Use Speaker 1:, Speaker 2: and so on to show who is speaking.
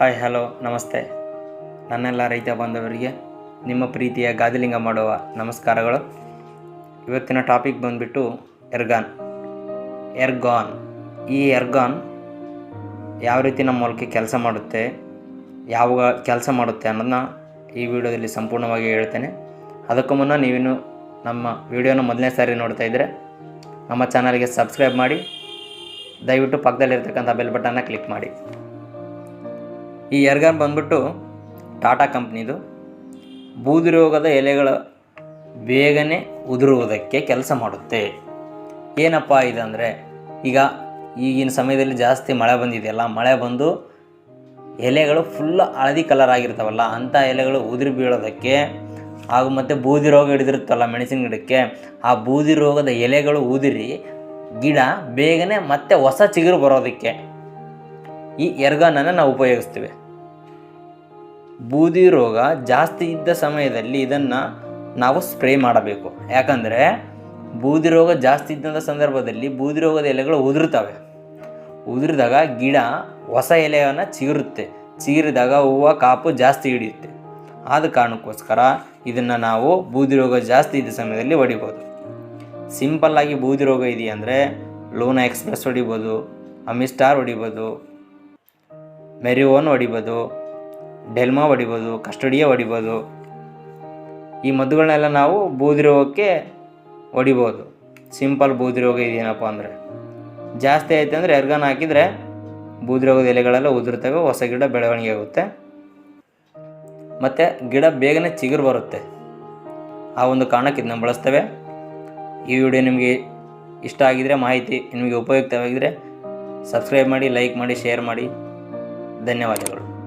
Speaker 1: Hi, hello, ನಮಸ್ತೆ. ನನ್ನೆಲ್ಲ ರೈತ ಬಾಂಧವರಿಗೆ ನಿಮ್ಮ ಪ್ರೀತಿಯ ಗಾದಿಲಿಂಗ ಮಾಡುವ ನಮಸ್ಕಾರಗಳು. ಇವತ್ತಿನ ಟಾಪಿಕ್ ಬಂದುಬಿಟ್ಟು ಎರ್ಗಾನ್ ಎರ್ಗಾನ್ ಈ ಎರ್ಗಾನ್ ಯಾವ ರೀತಿ ನಮ್ಮ ಹೊಲಕ್ಕೆ ಕೆಲಸ ಮಾಡುತ್ತೆ, ಯಾವ ಕೆಲಸ ಮಾಡುತ್ತೆ ಅನ್ನೋದನ್ನ ಈ ವಿಡಿಯೋದಲ್ಲಿ ಸಂಪೂರ್ಣವಾಗಿ ಹೇಳ್ತೇನೆ. ಅದಕ್ಕೂ ಮುನ್ನ ನೀವಿನ್ನು ನಮ್ಮ ವಿಡಿಯೋನ ಮೊದಲನೇ ಸಾರಿ ನೋಡ್ತಾ ಇದ್ದರೆ ನಮ್ಮ ಚಾನಲ್ಗೆ ಸಬ್ಸ್ಕ್ರೈಬ್ ಮಾಡಿ, ದಯವಿಟ್ಟು ಪಕ್ಕದಲ್ಲಿರ್ತಕ್ಕಂಥ ಬೆಲ್ ಬಟನ್ನ ಕ್ಲಿಕ್ ಮಾಡಿ. ಈ ಎರ್ಗನ್ ಬಂದ್ಬಿಟ್ಟು ಟಾಟಾ ಕಂಪ್ನಿದು. ಬೂದಿ ರೋಗದ ಎಲೆಗಳ ಬೇಗನೆ ಉದುರುವುದಕ್ಕೆ ಕೆಲಸ ಮಾಡುತ್ತೆ. ಏನಪ್ಪ ಇದಂದರೆ, ಈಗ ಈಗಿನ ಸಮಯದಲ್ಲಿ ಜಾಸ್ತಿ ಮಳೆ ಬಂದಿದೆಯಲ್ಲ, ಮಳೆ ಬಂದು ಎಲೆಗಳು ಫುಲ್ ಹಳದಿ ಕಲರ್ ಆಗಿರ್ತಾವಲ್ಲ, ಅಂಥ ಎಲೆಗಳು ಉದುರಿ ಬೀಳೋದಕ್ಕೆ ಹಾಗೂ ಮತ್ತು ಬೂದಿ ರೋಗ ಹಿಡಿದಿರುತ್ತಲ್ಲ ಮೆಣಸಿನ ಗಿಡಕ್ಕೆ, ಆ ಬೂದಿ ರೋಗದ ಎಲೆಗಳು ಉದುರಿ ಗಿಡ ಬೇಗನೆ ಮತ್ತೆ ಹೊಸ ಚಿಗುರು ಬರೋದಕ್ಕೆ ಈ ಎರ್ಗಾನನ್ನು ನಾವು ಉಪಯೋಗಿಸ್ತೇವೆ. ಬೂದಿ ರೋಗ ಜಾಸ್ತಿ ಇದ್ದ ಸಮಯದಲ್ಲಿ ಇದನ್ನು ನಾವು ಸ್ಪ್ರೇ ಮಾಡಬೇಕು. ಯಾಕಂದರೆ ಬೂದಿ ರೋಗ ಜಾಸ್ತಿ ಇದ್ದಂಥ ಸಂದರ್ಭದಲ್ಲಿ ಬೂದಿ ರೋಗದ ಎಲೆಗಳು ಉದುರುತ್ತವೆ. ಉದುರಿದಾಗ ಗಿಡ ಹೊಸ ಎಲೆಯನ್ನು ಚೀರುತ್ತೆ ಚೀರಿದಾಗ ಹೂವು, ಕಾಪು ಜಾಸ್ತಿ ಹಿಡಿಯುತ್ತೆ. ಆದ ಕಾರಣಕ್ಕೋಸ್ಕರ ಇದನ್ನು ನಾವು ಬೂದಿ ರೋಗ ಜಾಸ್ತಿ ಇದ್ದ ಸಮಯದಲ್ಲಿ ಹೊಡಿಬೋದು. ಸಿಂಪಲ್ಲಾಗಿ ಬೂದಿ ರೋಗ ಇದೆಯಂದರೆ ಲೂನಾ ಎಕ್ಸ್ಪ್ರೆಸ್ ಹೊಡಿಬೋದು ಅಮಿಸ್ಟಾರ್ ಹೊಡಿಬೋದು ಮೆರಿವೋನ್ ಹೊಡಿಬೋದು, ಡೆಲ್ಮಾ ಹೊಡಿಬೋದು, ಕಸ್ಟಡಿಯ ಹೊಡಿಬೋದು. ಈ ಮದ್ದುಗಳನ್ನೆಲ್ಲ ನಾವು ಬೂದಿ ರೋಗಕ್ಕೆ ಹೊಡಿಬೋದು. ಸಿಂಪಲ್ ಬೂದಿ ರೋಗ ಇದೇನಪ್ಪ ಅಂದರೆ? ಜಾಸ್ತಿ ಐತೆ ಅಂದರೆ ಎರ್ಗಾನ ಹಾಕಿದರೆ ಬೂದಿ ರೋಗದ ಎಲೆಗಳೆಲ್ಲ ಉದುರ್ತವೆ, ಹೊಸ ಗಿಡ ಬೆಳವಣಿಗೆ ಆಗುತ್ತೆ. ಮತ್ತು ಗಿಡ ಬೇಗನೆ ಚಿಗುರು ಬರುತ್ತೆ. ಆ ಒಂದು ಕಾರಣಕ್ಕೆ ಇದನ್ನ ಬಳಸ್ತೇವೆ. ಈ ವಿಡಿಯೋ ನಿಮಗೆ ಇಷ್ಟ ಆಗಿದರೆ, ಮಾಹಿತಿ ನಿಮಗೆ ಉಪಯುಕ್ತವಾಗಿದ್ದರೆ ಸಬ್ಸ್ಕ್ರೈಬ್ ಮಾಡಿ, ಲೈಕ್ ಮಾಡಿ, ಶೇರ್ ಮಾಡಿ. ಧನ್ಯವಾದಗಳು.